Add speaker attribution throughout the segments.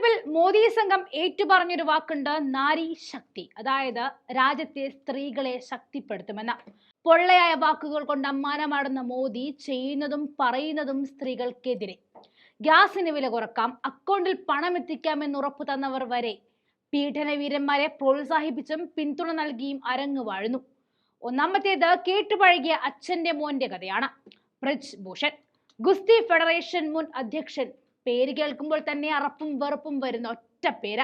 Speaker 1: തെരഞ്ഞെടുപ്പിൽ മോദി സംഘം ഏറ്റുപറഞ്ഞൊരു വാക്കുണ്ട് നാരി ശക്തി. അതായത് രാജ്യത്തെ സ്ത്രീകളെ ശക്തിപ്പെടുത്തുമെന്ന. പൊള്ളയായ വാക്കുകൾ കൊണ്ട് അമ്മാനമാടുന്ന മോദി ചെയ്യുന്നതും പറയുന്നതും സ്ത്രീകൾക്കെതിരെ. ഗ്യാസിന് വില കുറക്കാം അക്കൗണ്ടിൽ പണം എത്തിക്കാമെന്ന് ഉറപ്പു തന്നവർ വരെ. പീഡനവീരന്മാരെ പ്രോത്സാഹിപ്പിച്ചും പിന്തുണ നൽകിയും അരങ്ങു വാഴുന്നു. ഒന്നാമത്തേത് കേട്ടുപഴകിയ അച്ഛന്റെ മോന്റെ കഥയാണ്. ബ്രിജ് ഭൂഷൺ. ഗുസ്തി ഫെഡറേഷൻ മുൻ അധ്യക്ഷൻ പേര് കേൾക്കുമ്പോൾ തന്നെ അറപ്പും വെറുപ്പും വരുന്ന ഒറ്റ പേര.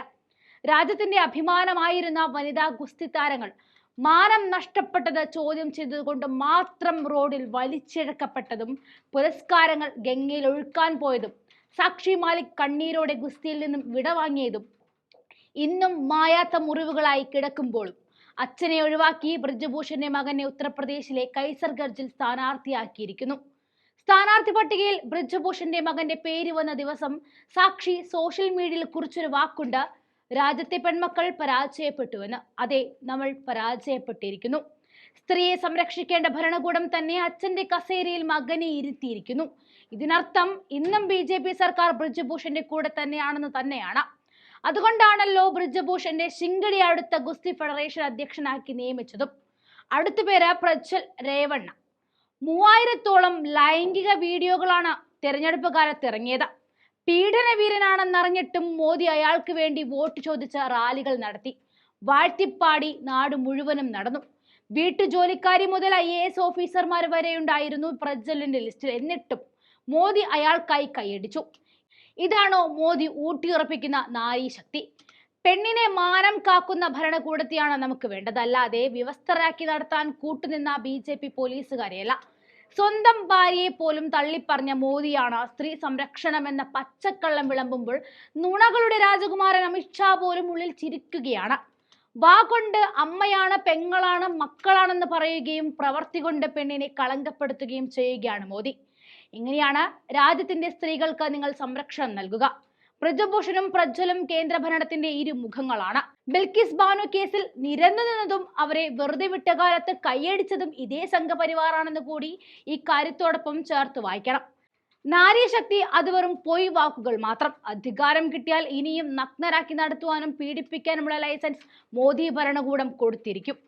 Speaker 1: രാജ്യത്തിന്റെ അഭിമാനമായിരുന്ന വനിതാ ഗുസ്തി താരങ്ങൾ മാനം നഷ്ടപ്പെട്ടത് ചോദ്യം ചെയ്തതുകൊണ്ട് മാത്രം റോഡിൽ വലിച്ചിഴക്കപ്പെട്ടതും പുരസ്കാരങ്ങൾ ഗംഗയിൽ ഒഴുക്കാൻ പോയതും സാക്ഷി മാലിക് കണ്ണീരോടെ ഗുസ്തിയിൽ നിന്നും വിടവാങ്ങിയതും ഇന്നും മായാത്ത മുറിവുകളായി കിടക്കുമ്പോഴും അച്ഛനെ ഒഴിവാക്കി ബ്രിജഭൂഷന്റെ മകനെ ഉത്തർപ്രദേശിലെ കൈസർഗർജിൽ സ്ഥാനാർത്ഥിയാക്കിയിരിക്കുന്നു. സ്ഥാനാർത്ഥി പട്ടികയിൽ ബ്രിജഭൂഷന്റെ മകന്റെ പേര് വന്ന ദിവസം സാക്ഷി സോഷ്യൽ മീഡിയയിൽ കുറിച്ചൊരു വാക്കുണ്ട്. രാജ്യത്തെ പെൺമക്കൾ പരാജയപ്പെട്ടുവെന്ന്. അതെ നമ്മൾ പരാജയപ്പെട്ടിരിക്കുന്നു. സ്ത്രീയെ സംരക്ഷിക്കേണ്ട ഭരണകൂടം തന്നെ അച്ഛന്റെ കസേരയിൽ മകനെ ഇരുത്തിയിരിക്കുന്നു. ഇതിനർത്ഥം ഇന്നും ബി ജെ പി സർക്കാർ ബ്രിജഭൂഷന്റെ കൂടെ തന്നെയാണെന്ന് തന്നെയാണ്. അതുകൊണ്ടാണല്ലോ ബ്രിജഭൂഷന്റെ ശിങ്കടി അടുത്ത ഗുസ്തി ഫെഡറേഷൻ അധ്യക്ഷനാക്കി നിയമിച്ചതും. അടുത്ത പേര് പ്രജ്വൽ രേവണ്ണ. മൂവായിരത്തോളം ലൈംഗിക വീഡിയോകളാണ് തെരഞ്ഞെടുപ്പ് കാലത്ത് ഇറങ്ങിയത് പീഡനവീരനാണെന്നറിഞ്ഞിട്ടും മോദി അയാൾക്ക് വേണ്ടി വോട്ട് ചോദിച്ച റാലികൾ നടത്തി. വാഴ്ത്തിപ്പാടി നാട് മുഴുവനും നടന്നു. വീട്ടുജോലിക്കാരി മുതൽ ഐ എ എസ് ഓഫീസർമാർ വരെയുണ്ടായിരുന്നു പ്രജ്വലിന്റെ ലിസ്റ്റിൽ. എന്നിട്ടും മോദി അയാൾക്കായി കൈയടിച്ചു. ഇതാണോ മോദി ഊട്ടിയുറപ്പിക്കുന്ന നാരീ ശക്തി പെണ്ണിനെ മാനം കാക്കുന്ന ഭരണകൂടത്തെയാണ് നമുക്ക് വേണ്ടത്. അല്ലാതെ വ്യവസ്ഥരാക്കി നടത്താൻ കൂട്ടുനിന്ന ബി ജെ പി പോലീസുകാരെയല്ല. സ്വന്തം ഭാര്യയെ പോലും തള്ളിപ്പറഞ്ഞ മോദിയാണ് സ്ത്രീ സംരക്ഷണം എന്ന പച്ചക്കള്ളം വിളമ്പുമ്പോൾ നുണകളുടെ രാജകുമാരൻ അമിത്ഷാ പോലും ഉള്ളിൽ ചിരിക്കുകയാണ്. വാ കൊണ്ട് അമ്മയാണ് പെങ്ങളാണ് മക്കളാണെന്ന് പറയുകയും പ്രവർത്തി കൊണ്ട് പെണ്ണിനെ കളങ്കപ്പെടുത്തുകയും ചെയ്യുകയാണ് മോദി. ഇങ്ങനെയാണ് രാജ്യത്തിന്റെ സ്ത്രീകൾക്ക് നിങ്ങൾ സംരക്ഷണം നൽകുക. ബ്രജഭൂഷണും പ്രജ്വലും കേന്ദ്ര ഭരണത്തിന്റെ ഇരുമുഖങ്ങളാണ് ബിൽക്കിസ് ബാനു കേസിൽ നിരന്നു നിന്നതും അവരെ വെറുതെ വിട്ട കാലത്ത് കൈയടിച്ചതും ഇതേ സംഘപരിവാറാണെന്ന് കൂടി ഈ കാര്യത്തോടൊപ്പം ചേർത്ത് വായിക്കണം. നാരീശക്തി അത് വെറും പൊയ് വാക്കുകൾ മാത്രം. അധികാരം കിട്ടിയാൽ ഇനിയും നഗ്നരാക്കി നടത്തുവാനും പീഡിപ്പിക്കാനുമുള്ള ലൈസൻസ് മോദി ഭരണകൂടം കൊടുത്തിരിക്കും.